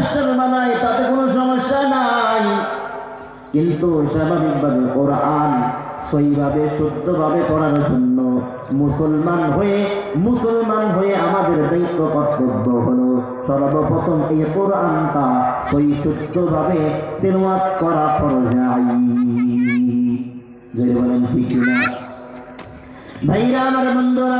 Master বানায়, তাতে কোনো সমস্যা নাই। কিন্তু স্বাভাবিকভাবে কোরআন সইভাবে শুদ্ধভাবে পড়ার জন্য মুসলমান হয়ে মুসলমান হয়ে আমাদের দায়িত্ব কর্তব্য হলো সর্বপ্রথম এই কোরআনটা সই শুদ্ধভাবে তেলওয়াত করা যায় যে বলেন, ঠিক ভাইরা, আমার বন্ধুরা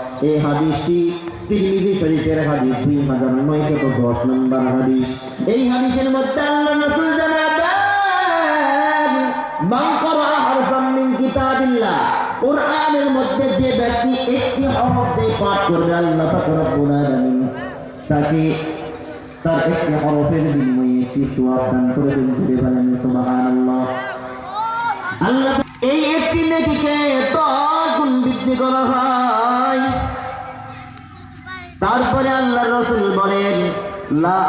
এই হাদিসটি তিরমিজি শরীফের হাদিস দুই হাজার নয়শত দশ নম্বর হাদিস। এই হাদিসের মধ্যে আল্লাহ রসুল জানাবেন মান করা হরফাম মিন কিতাবিল্লাহ। কোরআনের মধ্যে যে ব্যক্তি একটি হরফ দিয়ে পাঠ করবে, আল্লাহ পাক রব্বুল আলামিন তাকে তার একটি হরফের বিনিময়ে একটি সোয়াব দান করে দিন করে বলেন, সুবহানাল্লাহ। আল্লাহ এই একটি নেকিকে দশ গুণ বৃদ্ধি করা হয়। তারপরে আল্লাহ রসুল বলেন, লা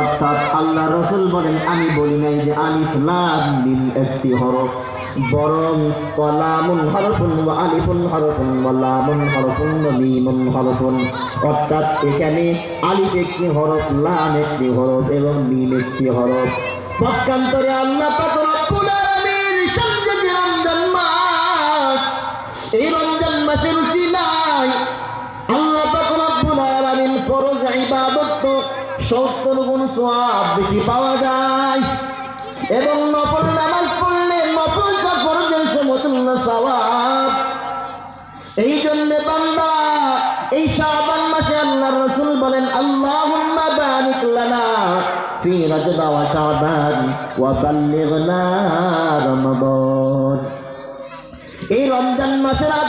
অর্থাৎ আল্লাহ রসুল বলেন, আমি বলি নাই যে আলিফ একটি হরফ, বরং কলামুন হরফুন ওয়া আলিফুন হরফুন ওয়া লামুন হরফুন ওয়া হরফুন। অর্থাৎ এখানে আলিফ একটি হরফ, লাম একটি হরফ এবং মিম একটি হরফ। পক্ষান্তরে আল্লাহ এই মাসের উসিলায় আল্লাহ পাক রব্বুল আলামিন ফরজ ইবাদত 70 গুণ বেশি পাওয়া যায়। এবং নফল নামাজ পড়লে ফরজের সমতুল্য সওয়াব। এই জন্য বান্দা, এই শাবান মাসে আল্লাহ রাসূল বলেন, আল্লাহুম্মা এই রমজান মাসের আগ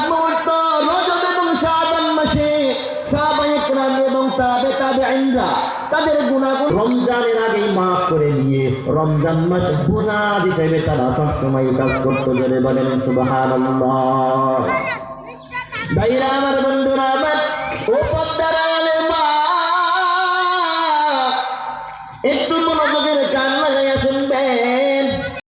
এবং তাবে আইনরা তাদের গুণাগুণ রমজানের আগেই মাফ করে দিয়ে রমজান মাস গুণা হিসেবে তারা। সবসময় কাজ করতে বলেন ভাইরা, আমার বন্ধুরা, আমার ও পদ্মার